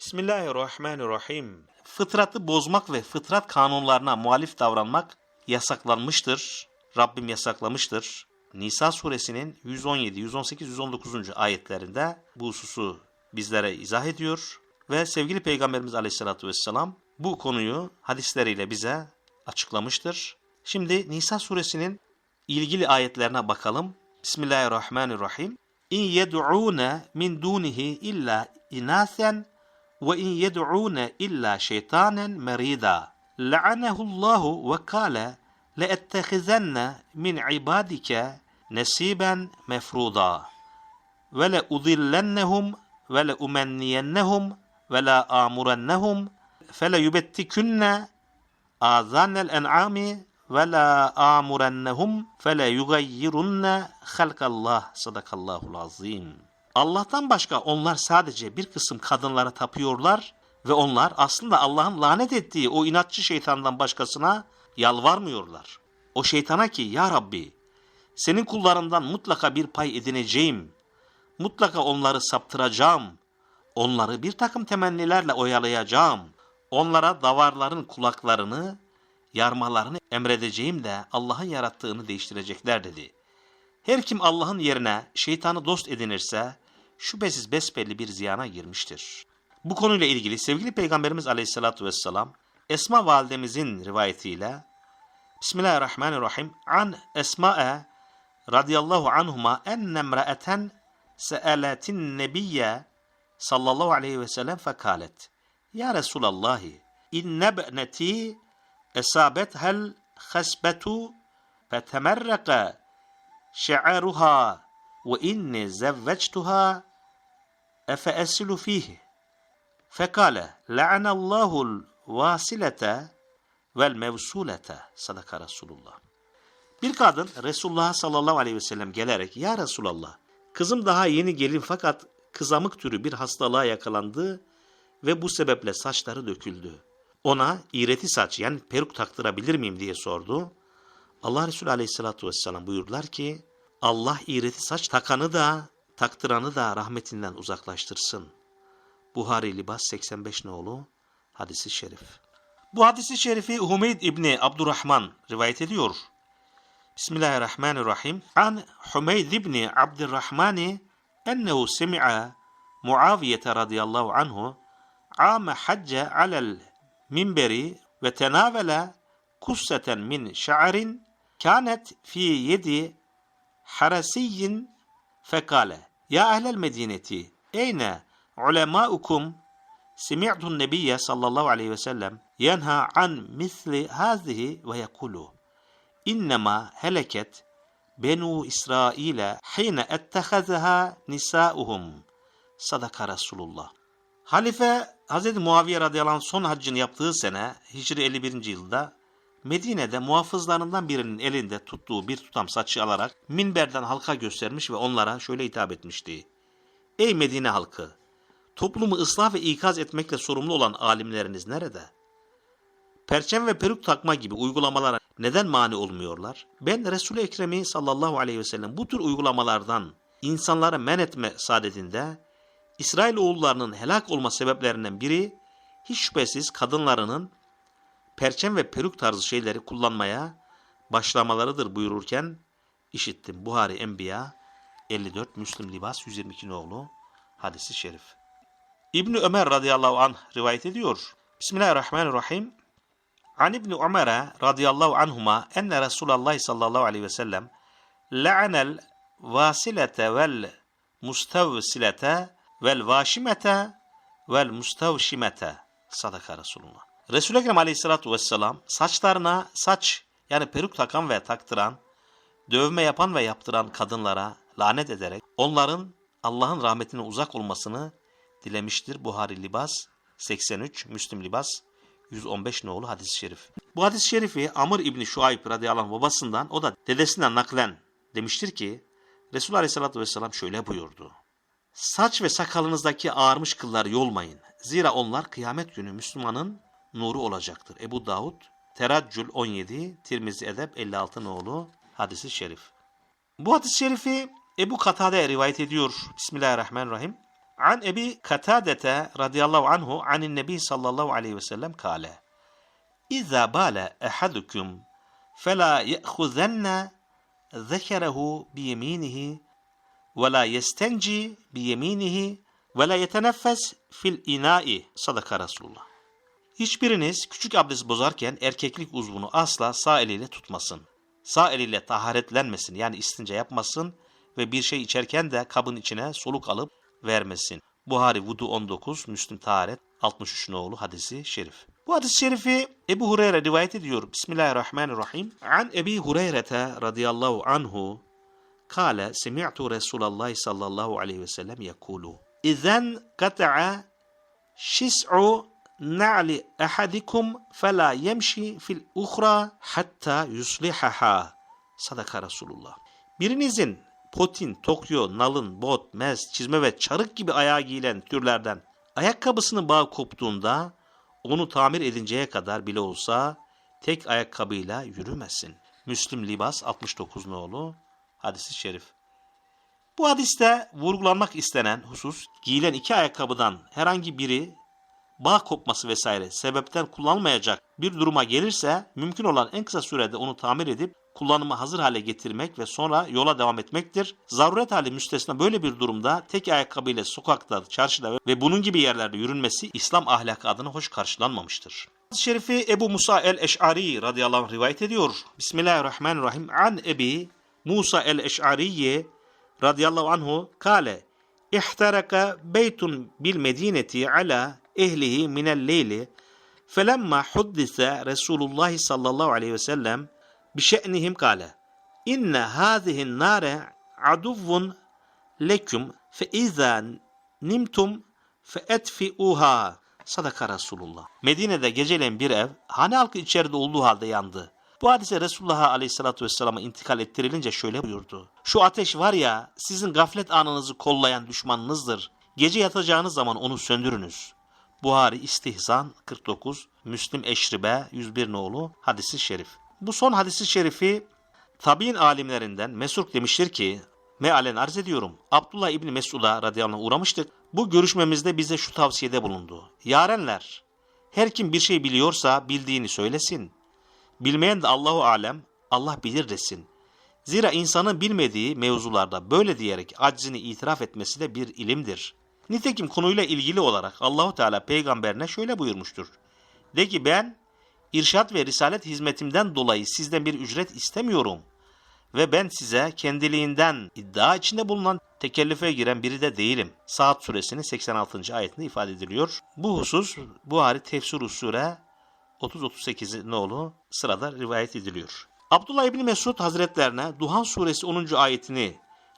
Bismillahirrahmanirrahim. Fıtratı bozmak ve fıtrat kanunlarına muhalif davranmak yasaklanmıştır. Rabbim yasaklamıştır. Nisa suresinin 117, 118, 119. ayetlerinde bu hususu bizlere izah ediyor. Ve sevgili Peygamberimiz Aleyhisselatü Vesselam bu konuyu hadisleriyle bize açıklamıştır. Şimdi Nisa suresinin ilgili ayetlerine bakalım. Bismillahirrahmanirrahim. İn yed'ûne min dûnihi illa inâsen ve in yed'ûne illa şeytanen merida. La'anehullahu ve kâle le'ettehizenne min ibadike nesiben mefruda. Ve le udillennehum ve le umenniyennehum ve la amurennehum fe le yubettikünne azanel en'ami ve Allah'tan başka onlar sadece bir kısım kadınlara tapıyorlar ve onlar aslında Allah'ın lanet ettiği o inatçı şeytandan başkasına yalvarmıyorlar. O şeytana ki ya Rabbi senin kullarından mutlaka bir pay edineceğim. Mutlaka onları saptıracağım. Onları bir takım temennilerle oyalayacağım. Onlara davarların kulaklarını, yarmalarını emredeceğim de Allah'ın yarattığını değiştirecekler dedi. Her kim Allah'ın yerine şeytanı dost edinirse şüphesiz besbelli bir ziyana girmiştir. Bu konuyla ilgili sevgili Peygamberimiz Aleyhisselatü Vesselam Esma validemizin rivayetiyle Bismillahirrahmanirrahim an Esma'e radıyallahu anhuma enne emraeten se'aletin nebiyye sallallahu aleyhi ve sellem fekalet Ya Resulallahi inne be'neti esabethel hasbetu fetemerreke şe'aruha ve inni zevvectuha efe esilu fihi fekale la'anallahul vasilete vel mevsulete sadaka Resulullah. Bir kadın Resulullah sallallahu aleyhi ve sellem gelerek ya Resulallah kızım daha yeni gelin fakat kızamık türü bir hastalığa yakalandı ve bu sebeple saçları döküldü. Ona iğreti saç yani peruk taktırabilir miyim diye sordu. Allah Resulü aleyhissalatü vesselam buyurdular ki Allah iğreti saç takanı da taktıranı da rahmetinden uzaklaştırsın. Buhari Libas 85 nolu hadisi şerif. Bu hadisi şerifi Humeyd İbni Abdurrahman rivayet ediyor. Bismillahirrahmanirrahim. An Humeyd İbni Abdurrahmani ennehu semi'a Muaviye radıyallahu anhu ame hacce alel minberi ve tenavele kusseten min şa'rin kânet fi yedi harasiyyin fekale ya ehlel medineti eyne ulemaukum semi'tun nebiyye sallallahu aleyhi ve sellem yenha an misli hazihi ve yekulu innema heleket benu İsrail'e hine ettehazaha nisauhum sadaka Resulullah. Halife Hz. Muaviye radıyallahu anh son haccını yaptığı sene Hicri 51. yılda Medine'de muhafızlarından birinin elinde tuttuğu bir tutam saçı alarak minberden halka göstermiş ve onlara şöyle hitap etmişti. Ey Medine halkı! Toplumu ıslah ve ikaz etmekle sorumlu olan alimleriniz nerede? Perçem ve peruk takma gibi uygulamalara neden mani olmuyorlar? Ben Resul-i Ekrem'i sallallahu aleyhi ve sellem bu tür uygulamalardan insanlara men etme saadetinde İsrail oğullarının helak olma sebeplerinden biri hiç şüphesiz kadınlarının perçem ve peruk tarzı şeyleri kullanmaya başlamalarıdır buyururken işittim. Buhari Enbiya 54 Müslim Libas 122 nolu hadisi şerif. İbni Ömer radıyallahu anh rivayet ediyor. Bismillahirrahmanirrahim. An İbni Ömer'e radıyallahu anhuma enne Resulallah sallallahu aleyhi ve sellem la'anel vasilete vel mustavsilete vel vaşimete vel mustavşimete sadaka Resulullah. Resul-i Ekrem aleyhissalatu vesselam saçlarına saç yani peruk takan ve taktıran, dövme yapan ve yaptıran kadınlara lanet ederek onların Allah'ın rahmetine uzak olmasını dilemiştir. Buhari Libas 83, Müslim Libas 115 nolu hadis-i şerif. Bu hadis-i şerifi Amr İbni Şuayb radıyallahu anh babasından o da dedesinden naklen demiştir ki Resul aleyhissalatü vesselam şöyle buyurdu. Saç ve sakalınızdaki ağarmış kılları yolmayın. Zira onlar kıyamet günü Müslümanın nuru olacaktır. Ebu Davud, Teraccül 17, Tirmizi Edeb 56 nolu hadisi şerif. Bu hadis-i şerifi Ebu Katade rivayet ediyor. Bismillahirrahmanirrahim. An Ebi Katadete radıyallahu anhu anin nebi sallallahu aleyhi ve sellem kâle. İzâ bâle ehadukum felâ ye'khuzenne zekerehu biyeminihi ve la yestenci biyeminihi ve la yeteneffes fil inai sadaka Resulullah. Hiçbiriniz küçük abdest bozarken erkeklik uzvunu asla sağ eliyle tutmasın. Sağ eliyle taharetlenmesin yani istince yapmasın ve bir şey içerken de kabın içine soluk alıp vermesin. Buhari Vudu 19, Müslim Taharet 63 nolu hadisi şerif. Bu hadis-i şerifi Ebu Hureyre rivayet ediyor. Bismillahirrahmanirrahim. An Ebi Hureyre'te radıyallahu anhu kâle semi'tu Resulallah sallallahu aleyhi ve sellem yekulu. İzen kata'a şis'u na'li ahadikum fela yemşi fil uhra hatta yuslihaha. Sadaka Resulullah. Birinizin potin, tokyo, nalın, bot, mez, çizme ve çarık gibi ayağa giyilen türlerden ayakkabısının bağı koptuğunda onu tamir edinceye kadar bile olsa tek ayakkabıyla yürümesin. Müslim Libas 69 nolu hadisi şerif. Bu hadiste vurgulanmak istenen husus giyilen iki ayakkabıdan herhangi biri bağ kopması vesaire sebepten kullanılmayacak bir duruma gelirse mümkün olan en kısa sürede onu tamir edip kullanıma hazır hale getirmek ve sonra yola devam etmektir. Zaruret hali müstesna böyle bir durumda tek ayakkabıyla sokakta, çarşıda ve bunun gibi yerlerde yürünmesi İslam ahlakı adına hoş karşılanmamıştır. Hadis-i Şerifi Ebu Musa el-Eş'ari radıyallahu anh rivayet ediyor. Bismillahirrahmanirrahim. An Ebi Musa el-Eş'ariye radıyallahu anhu kale İhteraka beytun bil medineti ala ehlihi minel leyli felemma huddise Resulullah sallallahu aleyhi ve sellem bişe'nihim kale inne hâzihin nâre aduvvun leküm fe izâ nimtum fe etfi'uha sadaka Resulullah. Medine'de geceleyin bir ev hane halkı içeride olduğu halde yandı. Bu hadise Resulullah Aleyhisselatü Vesselam'a intikal ettirilince şöyle buyurdu. Şu ateş var ya sizin gaflet anınızı kollayan düşmanınızdır. Gece yatacağınız zaman onu söndürünüz. Buhari İstihzan 49, Müslim Eşribe 101 nolu hadisi şerif. Bu son hadisi şerifi tabi'in alimlerinden Mesruk demiştir ki mealen arz ediyorum. Abdullah İbni Mesud'a radıyallahu anh uğramıştık. Bu görüşmemizde bize şu tavsiyede bulundu. Yarenler, her kim bir şey biliyorsa bildiğini söylesin. Bilmeyen de Allahu alem, Allah bilir desin. Zira insanın bilmediği mevzularda böyle diyerek aczini itiraf etmesi de bir ilimdir. Nitekim konuyla ilgili olarak Allahu Teala peygamberine şöyle buyurmuştur. De ki ben irşat ve risalet hizmetimden dolayı sizden bir ücret istemiyorum. Ve ben size kendiliğinden iddia içinde bulunan tekellife giren biri de değilim. Saat suresinin 86. ayetinde ifade ediliyor. Bu husus Buhari Tefsir Sure 30-38 nolu sırada rivayet ediliyor. Abdullah İbni Mesud Hazretlerine Duhan suresi 10. ayetini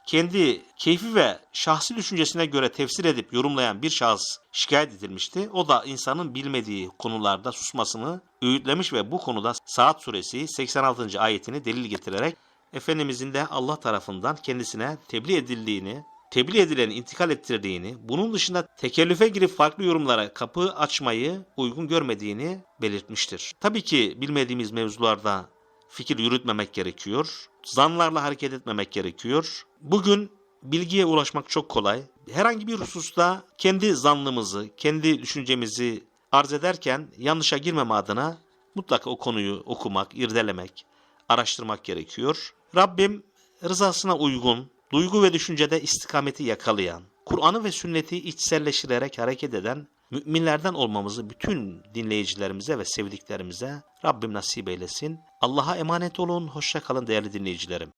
kendi keyfi ve şahsi düşüncesine göre tefsir edip yorumlayan bir şahıs şikayet edilmişti. O da insanın bilmediği konularda susmasını öğütlemiş ve bu konuda Saat suresi 86. ayetini delil getirerek Efendimizin de Allah tarafından kendisine tebliğ edildiğini, tebliğ edileni intikal ettirdiğini, bunun dışında tekellüfe girip farklı yorumlara kapı açmayı uygun görmediğini belirtmiştir. Tabii ki bilmediğimiz mevzularda fikir yürütmemek gerekiyor. Zanlarla hareket etmemek gerekiyor. Bugün bilgiye ulaşmak çok kolay. Herhangi bir hususta kendi zanlımızı, kendi düşüncemizi arz ederken yanlışa girmeme adına mutlaka o konuyu okumak, irdelemek, araştırmak gerekiyor. Rabbim rızasına uygun, duygu ve düşüncede istikameti yakalayan, Kur'an'ı ve sünneti içselleştirerek hareket eden müminlerden olmamızı bütün dinleyicilerimize ve sevdiklerimize Rabbim nasip eylesin. Allah'a emanet olun. Hoşça kalın değerli dinleyicilerim.